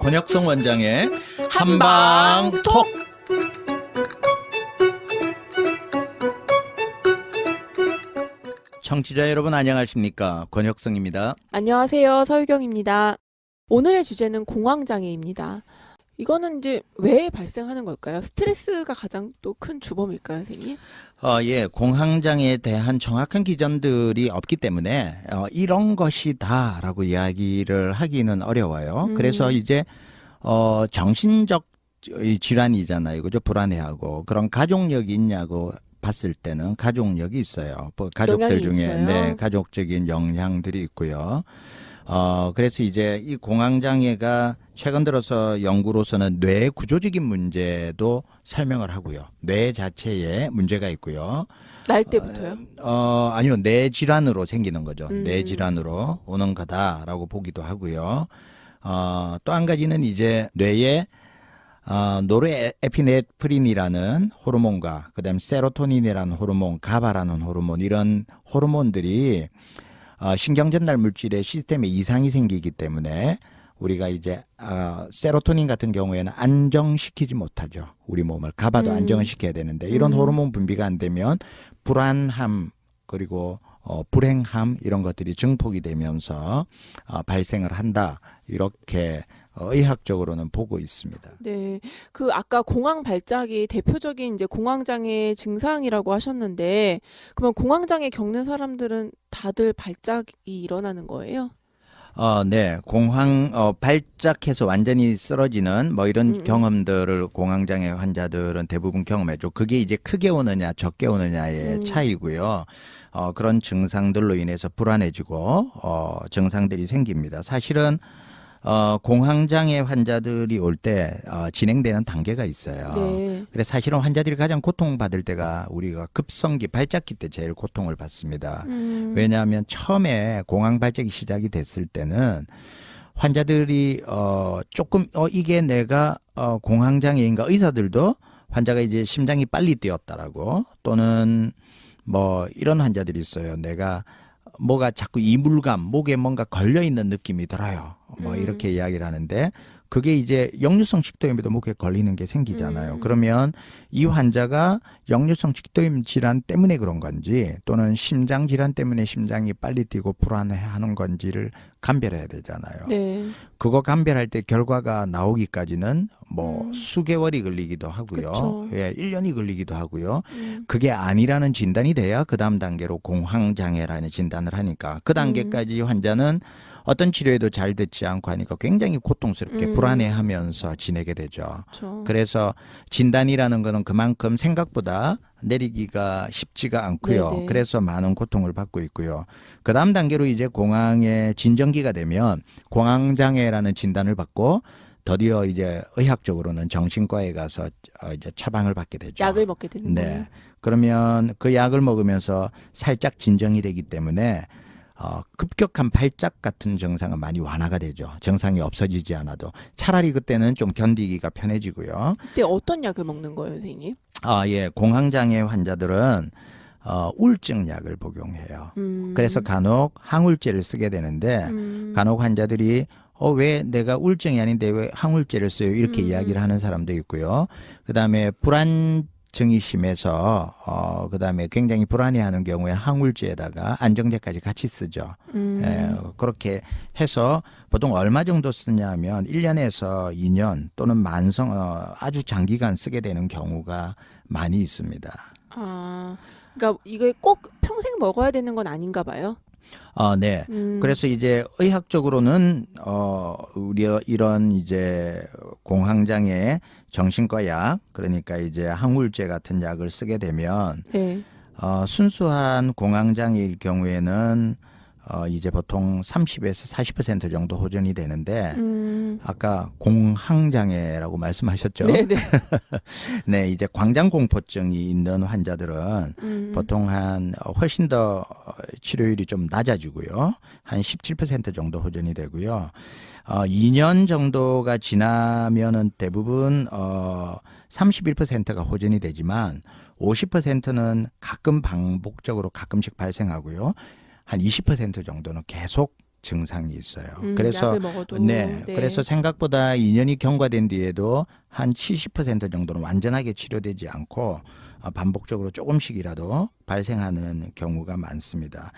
권혁성 원장의 한방 톡. 청취자 여러분 안녕하십니까? 권혁성입니다. 안녕하세요. 서유경입니다. 오늘의 주제는 공황장애입니다. 이거는 이제 왜 발생하는 걸까요? 스트레스가 가장 또 큰 주범일까요, 선생님? 어, 예, 공황장애에 대한 정확한 기전들이 없기 때문에 어, 이런 것이다라고 이야기를 하기는 어려워요. 음. 그래서 이제 어, 정신적 이 질환이잖아요. 그죠? 불안해하고 그런 가족력이 있냐고 봤을 때는 가족력이 있어요. 뭐 가족들 중에 있어요? 네, 가족적인 영향들이 있고요. 어, 그래서 이제 이 공황장애가 최근 들어서 연구로서는 뇌 구조적인 문제도 설명을 하고요. 뇌 자체에 문제가 있고요. 날 때부터요? 어, 아니요. 뇌 질환으로 생기는 거죠. 음. 뇌 질환으로 오는 거다라고 보기도 하고요. 어, 또 한 가지는 이제 뇌에 어, 노르에피네프린이라는 호르몬과 그다음 세로토닌이라는 호르몬, 가바라는 호르몬 이런 호르몬들이 어, 신경전달 물질의 시스템에 이상이 생기기 때문에 우리가 이제 어, 세로토닌 같은 경우에는 안정시키지 못하죠. 우리 몸을 가바도 음. 안정을 시켜야 되는데 이런 음. 호르몬 분비가 안 되면 불안함 그리고 어, 불행함 이런 것들이 증폭이 되면서 어, 발생을 한다 이렇게 어, 의학적으로는 보고 있습니다. 네. 그 아까 공황 발작이 대표적인 이제 공황장애 증상이라고 하셨는데 그러면 공황장애 겪는 사람들은 다들 발작이 일어나는 거예요? 어, 네. 공황, 어, 발작해서 완전히 쓰러지는 뭐 이런 음. 경험들을 공황장애 환자들은 대부분 경험해죠. 그게 이제 크게 오느냐, 적게 오느냐의 음. 차이고요. 어, 그런 증상들로 인해서 불안해지고, 어, 증상들이 생깁니다. 사실은, 어, 공황장애 환자들이 올 때, 어, 진행되는 단계가 있어요. 네. 그래 사실은 환자들이 가장 고통받을 때가 우리가 급성기, 발작기 때 제일 고통을 받습니다. 음. 왜냐하면 처음에 공황 발작이 시작이 됐을 때는 환자들이 어 조금 어 이게 내가 어 공황 장애인가 의사들도 환자가 이제 심장이 빨리 뛰었다라고 또는 뭐 이런 환자들이 있어요. 내가 뭐가 자꾸 이물감, 목에 뭔가 걸려 있는 느낌이 들어요. 뭐 음. 이렇게 이야기를 하는데 그게 이제 역류성 식도염에도 목에 걸리는 게 생기잖아요. 음. 그러면 이 환자가 역류성 식도염 질환 때문에 그런 건지 또는 심장 질환 때문에 심장이 빨리 뛰고 불안해하는 건지를 감별해야 되잖아요. 네. 그거 감별할 때 결과가 나오기까지는 뭐 음. 수개월이 걸리기도 하고요. 그쵸. 예, 1년이 걸리기도 하고요. 음. 그게 아니라는 진단이 돼야 그 다음 단계로 공황장애라는 진단을 하니까 그 단계까지 환자는 어떤 치료에도 잘 듣지 않고 하니까 굉장히 고통스럽게 음. 불안해하면서 지내게 되죠. 그렇죠. 그래서 진단이라는 거는 그만큼 생각보다 내리기가 쉽지가 않고요. 네네. 그래서 많은 고통을 받고 있고요. 그 다음 단계로 이제 공황의 진정기가 되면 공황장애라는 진단을 받고 드디어 이제 의학적으로는 정신과에 가서 어, 이제 처방을 받게 되죠. 약을 먹게 되는 거예요. 네. 그러면 그 약을 먹으면서 살짝 진정이 되기 때문에 어, 급격한 발작 같은 증상은 많이 완화가 되죠. 증상이 없어지지 않아도 차라리 그때는 좀 견디기가 편해지고요. 그때 어떤 약을 먹는 거예요, 선생님? 아, 예. 공황장애 환자들은 어, 우울증 약을 복용해요. 음. 그래서 간혹 항우울제를 쓰게 되는데 음. 간혹 환자들이 어, 왜 내가 우울증이 아닌데 왜 항우울제를 써요? 이렇게 음. 이야기를 하는 사람도 있고요. 그 다음에 불안 증이 심해서, 어, 그 다음에 굉장히 불안해하는 경우에 항우울제에다가 안정제까지 같이 쓰죠. 음. 예, 그렇게 해서 보통 얼마 정도 쓰냐면 1년에서 2년 또는 만성, 어, 아주 장기간 쓰게 되는 경우가 많이 있습니다. 아, 그러니까 이게 꼭 평생 먹어야 되는 건 아닌가 봐요. 어, 네. 음. 그래서 이제 의학적으로는 어 우리 이런 이제 공황장애 정신과 약 그러니까 이제 항우울제 같은 약을 쓰게 되면 네. 어 순수한 공황장애일 경우에는 어 이제 보통 30에서 40% 정도 호전이 되는데 음. 아까 공황장애라고 말씀하셨죠? 네, 네. 네, 이제 광장공포증이 있는 환자들은 음. 보통 한 어, 훨씬 더 치료율이 좀 낮아지고요. 한 17% 정도 호전이 되고요. 어 2년 정도가 지나면은 대부분 어 31%가 호전이 되지만 50%는 가끔 반복적으로 가끔씩 발생하고요. 한 20% 정도는 계속 증상이 있어요. 음, 그래서 먹어도 네, 그래서 생각보다 2년이 경과된 뒤에도 한 70% 정도는 완전하게 치료되지 않고 어, 반복적으로 조금씩이라도 발생하는 경우가 많습니다.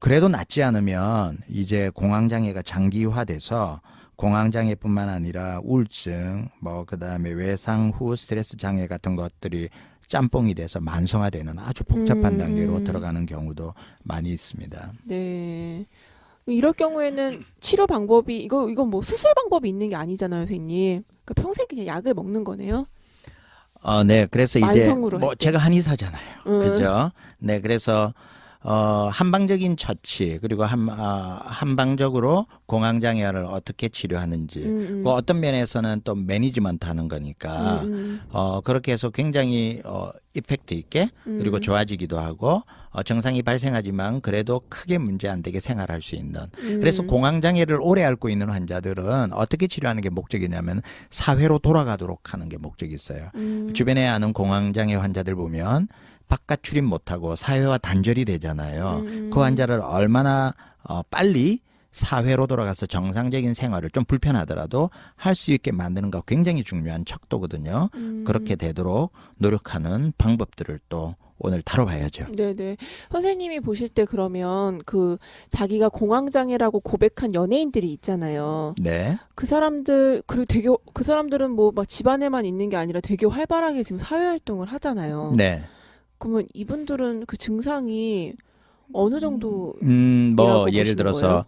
그래도 낫지 않으면 이제 공황 장애가 장기화돼서 공황 장애뿐만 아니라 우울증, 뭐 그다음에 외상 후 스트레스 장애 같은 것들이 짬뽕이 돼서 만성화되는 아주 복잡한 음, 단계로 음. 들어가는 경우도 많이 있습니다. 네. 이럴 경우에는 치료 방법이 이거 이건 뭐 수술 방법이 있는 게 아니잖아요, 선생님. 그러니까 평생 그냥 약을 먹는 거네요. 어, 네. 그래서 이제 만성으로 뭐할 때. 제가 한의사잖아요. 음. 그죠? 네. 그래서 어, 한방적인 처치 그리고 한 아, 한방적으로 공황 장애를 어떻게 치료하는지 음, 그 어떤 면에서는 또 매니지먼트 하는 거니까 음, 어, 그렇게 해서 굉장히 어, 이펙트 있게 음. 그리고 좋아지기도 하고 어, 정상이 발생하지만 그래도 크게 문제 안 되게 생활할 수 있는 음. 그래서 공황 장애를 오래 앓고 있는 환자들은 어떻게 치료하는 게 목적이냐면 사회로 돌아가도록 하는 게 목적이 있어요. 음. 주변에 아는 공황 장애 환자들 보면 바깥 출입 못하고 사회와 단절이 되잖아요. 음. 그 환자를 얼마나 어, 빨리 사회로 돌아가서 정상적인 생활을 좀 불편하더라도 할 수 있게 만드는 거 굉장히 중요한 척도거든요. 음. 그렇게 되도록 노력하는 방법들을 또 오늘 다뤄봐야죠. 네네. 선생님이 보실 때 그러면 그 자기가 공황장애라고 고백한 연예인들이 있잖아요. 네. 그 사람들 그리고 되게 그 사람들은 뭐 막 집안에만 있는 게 아니라 되게 활발하게 지금 사회 활동을 하잖아요. 네. 그러면 이분들은 그 증상이 어느 정도 음, 뭐 예를 들어서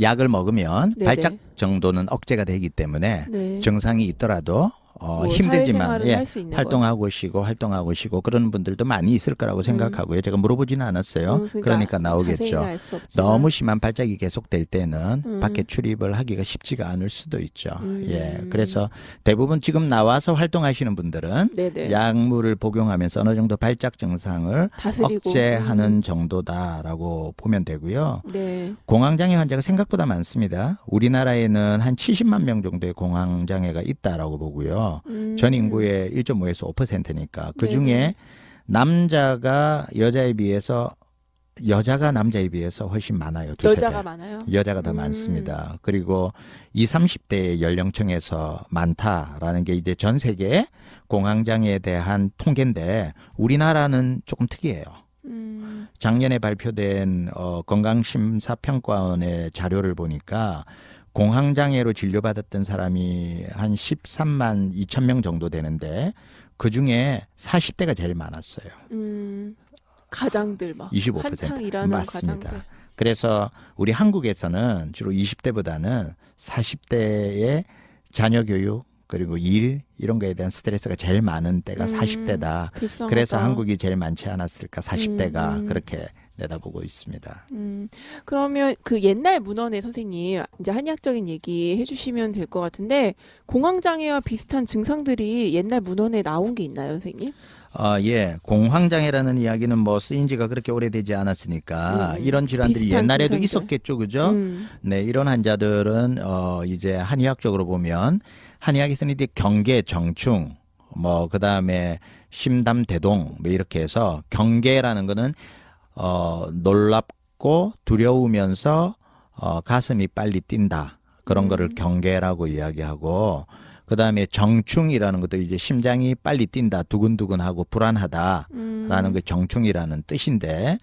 약을 먹으면 네네. 발작 정도는 억제가 되기 때문에 네. 증상이 있더라도 어, 뭐 힘들지만 예, 활동하고 쉬고 활동하고 쉬고 그런 분들도 많이 있을 거라고 생각하고요. 제가 물어보지는 않았어요. 음, 그러니까, 자세히는 나오겠죠. 너무 심한 발작이 계속될 때는 음. 밖에 출입을 하기가 쉽지가 않을 수도 있죠. 음. 예. 그래서 대부분 지금 나와서 활동하시는 분들은 네네. 약물을 복용하면서 어느 정도 발작 증상을 다스리고 억제하는 음. 정도다라고 보면 되고요. 네. 공황장애 환자가 생각보다 많습니다. 우리나라에는 한 70만 명 정도의 공황장애가 있다라고 보고요. 음. 전 인구의 1.5에서 5%니까 그. 중에 남자가 여자에 비해서 여자가 남자에 비해서 훨씬 많아요. 두세 여자가 배. 많아요. 여자가 더 음. 많습니다. 그리고 20, 30대 연령층에서 많다라는 게 이제 전 세계 공황장애에 대한 통계인데 우리나라는 조금 특이해요. 음. 작년에 발표된 어, 건강심사평가원의 자료를 보니까 공황장애로 진료받았던 사람이 한 13만 2천 명 정도 되는데 그 중에 40대가 제일 많았어요. 음. 가장들 막 25% 한창 일하는 맞습니다. 가장들. 그래서 우리 한국에서는 주로 20대보다는 40대의 자녀 교육 그리고 일 이런 거에 대한 스트레스가 제일 많은 때가 음. 40대다. 불쌍하다. 그래서 한국이 제일 많지 않았을까 40대가 음. 그렇게 내다보고 있습니다. 음, 그러면 그 옛날 문헌에 선생님 이제 한의학적인 얘기 해주시면 될 것 같은데 공황장애와 비슷한 증상들이 옛날 문헌에 나온 게 있나요, 선생님? 어, 예. 공황장애라는 이야기는 뭐 쓰인 지가 그렇게 오래되지 않았으니까 음, 이런 질환들이 옛날에도 증상들. 있었겠죠. 그죠? 음, 네, 이런 환자들은 어 이제 한의학적으로 보면 한의학에서는 이제 경계, 정충, 뭐 그 다음에 심담, 대동 뭐 이렇게 해서 경계라는 거는 어 놀랍고 두려우면서 어 가슴이 빨리 뛴다. 그런 음. 거를 경계라고 이야기하고 그다음에 정충이라는 것도 이제 심장이 빨리 뛴다, 두근두근하고 불안하다. 음, 라는 그 정충이라는 뜻인데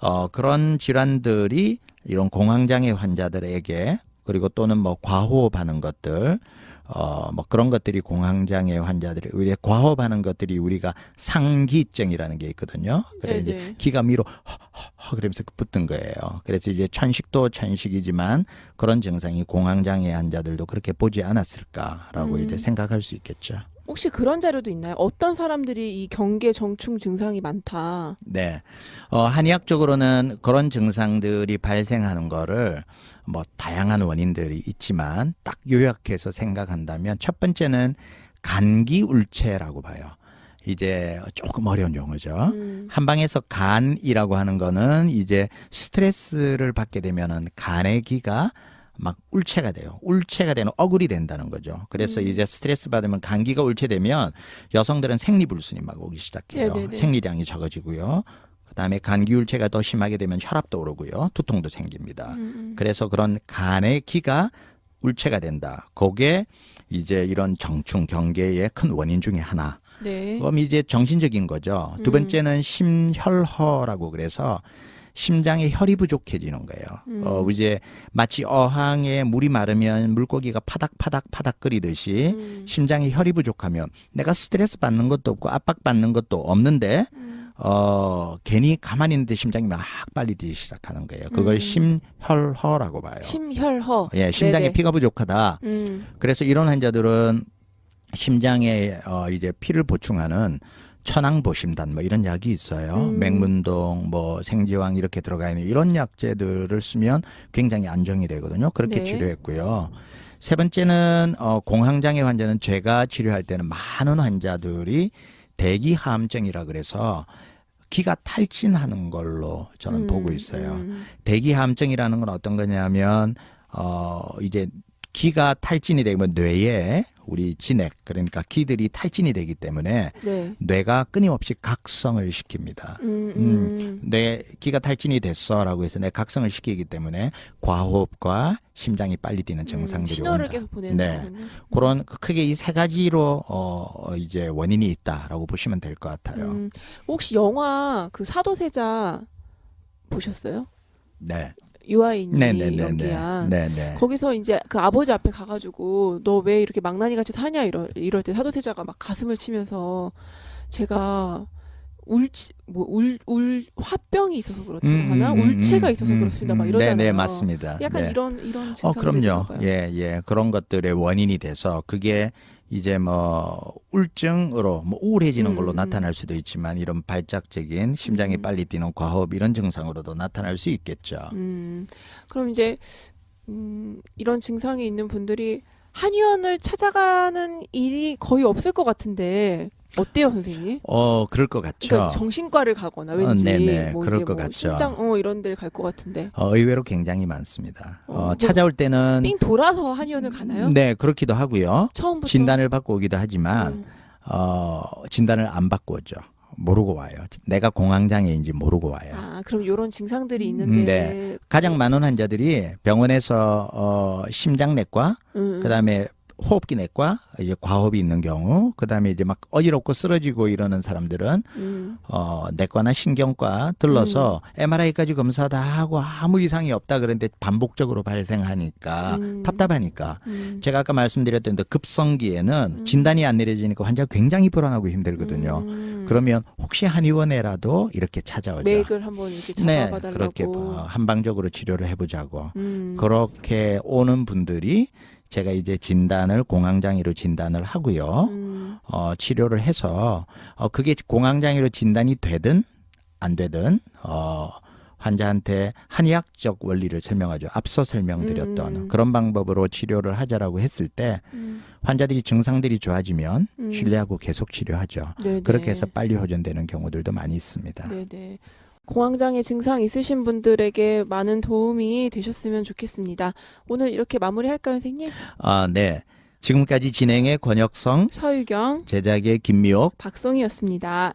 어 그런 질환들이 이런 공황장애 환자들에게 그리고 또는 뭐 과호흡하는 것들 어 뭐 그런 것들이 공황장애 환자들이 우리 과호흡하는 것들이 우리가 상기증이라는 게 있거든요. 그래 이제 네네. 기가 위로 허허허 그러면서 붙은 거예요. 그래서 이제 천식도 천식이지만 그런 증상이 공황장애 환자들도 그렇게 보지 않았을까라고 음. 이제 생각할 수 있겠죠. 혹시 그런 자료도 있나요? 어떤 사람들이 이 경계 정충 증상이 많다. 네. 어, 한의학적으로는 그런 증상들이 발생하는 거를 뭐 다양한 원인들이 있지만 딱 요약해서 생각한다면 첫 번째는 간기 울체라고 봐요. 이제 조금 어려운 용어죠. 음, 한방에서 간이라고 하는 거는 이제 스트레스를 받게 되면은 간의 기가 막 울체가 돼요. 울체가 되는 어글이 된다는 거죠. 그래서 음. 이제 스트레스 받으면 간기가 울체되면 여성들은 생리불순이 막 오기 시작해요. 네네네. 생리량이 적어지고요. 그다음에 간기 울체가 더 심하게 되면 혈압도 오르고요. 두통도 생깁니다. 음, 그래서 그런 간의 기가 울체가 된다. 그게 이제 이런 정충 경계의 큰 원인 중에 하나. 네. 그럼 이제 정신적인 거죠. 두 음. 번째는 심혈허라고 그래서 심장에 혈이 부족해지는 거예요. 음. 어 이제 마치 어항에 물이 마르면 물고기가 파닥파닥 파닥 끓이듯이 음, 심장에 혈이 부족하면 내가 스트레스 받는 것도 없고 압박 받는 것도 없는데 음, 어 괜히 가만히 있는데 심장이 막 빨리 뛰기 시작하는 거예요. 그걸 음. 심혈허라고 봐요. 심혈허. 예, 심장에 네네. 피가 부족하다. 음, 그래서 이런 환자들은 심장에 어 이제 피를 보충하는 천황보심단 뭐 이런 약이 있어요. 음. 맹문동 뭐 생지왕 이렇게 들어가 있는 이런 약제들을 쓰면 굉장히 안정이 되거든요. 그렇게 네. 치료했고요. 세 번째는 어 공황장애 환자는 제가 치료할 때는 많은 환자들이 대기하암증이라 그래서 기가 탈진하는 걸로 저는 음, 보고 있어요. 음, 대기하암증이라는 건 어떤 거냐면 어 이제 기가 탈진이 되면 뇌에 우리 진액 그러니까 기들이 탈진이 되기 때문에 네. 뇌가 끊임없이 각성을 시킵니다. 음, 음, 음, 내 기가 탈진이 됐어라고 해서 내 각성을 시키기 때문에 과호흡과 심장이 빨리 뛰는 증상들이 신호를 온다. 계속 보내는 네. 거군요. 그런 크게 이 세 가지로 어 이제 원인이 있다라고 보시면 될 것 같아요. 음, 혹시 영화 그 사도세자 보셨어요? 네, 유아인이 네, 네, 네, 네, 연기한. 네, 네. 거기서 이제 그 아버지 앞에 가가지고 너 왜 이렇게 망나니 같이 사냐 이럴 이럴 때 사도세자가 막 가슴을 치면서 제가 울치 뭐울울 화병이 있어서 그렇다고 하나 울체가 있어서 그렇습니다 막 이러잖아요. 네, 네, 맞습니다. 약간 네. 이런 이런 어, 그럼요. 봐요. 예, 예. 그런 것들의 원인이 돼서 그게 이제 뭐 우울증으로 뭐 우울해지는 걸로 음. 나타날 수도 있지만 이런 발작적인 심장이 음. 빨리 뛰는 과호흡 이런 증상으로도 나타날 수 있겠죠. 음, 그럼 이제 음, 이런 증상이 있는 분들이 한의원을 찾아가는 일이 거의 없을 것 같은데 어때요, 선생님? 어, 그럴 것 같죠. 그러니까 정신과를 가거나 어, 왠지 네네. 뭐 그럴 것 뭐 같죠. 심장 어 이런 데를 갈 것 같은데 어, 의외로 굉장히 많습니다. 어, 어, 뭐 찾아올 때는 삥 돌아서 한의원을 가나요? 네, 그렇기도 하고요. 처음부터 진단을 받고 오기도 하지만 음, 어, 진단을 안 받고 오죠. 모르고 와요. 내가 공황장애인지 모르고 와요. 아 그럼 이런 증상들이 있는데 네. 가장 많은 환자들이 병원에서 어 심장내과 음, 그다음에 호흡기 내과 이제 과호흡이 있는 경우 그다음에 이제 막 어지럽고 쓰러지고 이러는 사람들은 음, 어 내과나 신경과 들러서 MRI까지 검사 다 하고 아무 이상이 없다 그런데 반복적으로 발생하니까 음. 답답하니까 음, 제가 아까 말씀드렸던 그 급성기에는 음. 진단이 안 내려지니까 환자가 굉장히 불안하고 힘들거든요. 음, 그러면 혹시 한의원에라도 이렇게 찾아오죠. 맥을 한번 이렇게 네, 잡아봐달라고 그렇게 어, 한방적으로 치료를 해보자고. 음, 그렇게 오는 분들이 제가 이제 진단을 공황장애로 진단을 하고요. 음, 어, 치료를 해서 어, 그게 공황장애로 진단이 되든 안 되든 어, 환자한테 한의학적 원리를 설명하죠. 앞서 설명드렸던 음. 그런 방법으로 치료를 하자라고 했을 때 음, 환자들이 증상들이 좋아지면 음. 신뢰하고 계속 치료하죠. 네네. 그렇게 해서 빨리 호전되는 경우들도 많이 있습니다. 네네. 공황장애 증상 있으신 분들에게 많은 도움이 되셨으면 좋겠습니다. 오늘 이렇게 마무리할까요, 선생님? 아, 네. 지금까지 진행의 권혁성, 서유경, 제작의 김미옥, 박송이었습니다.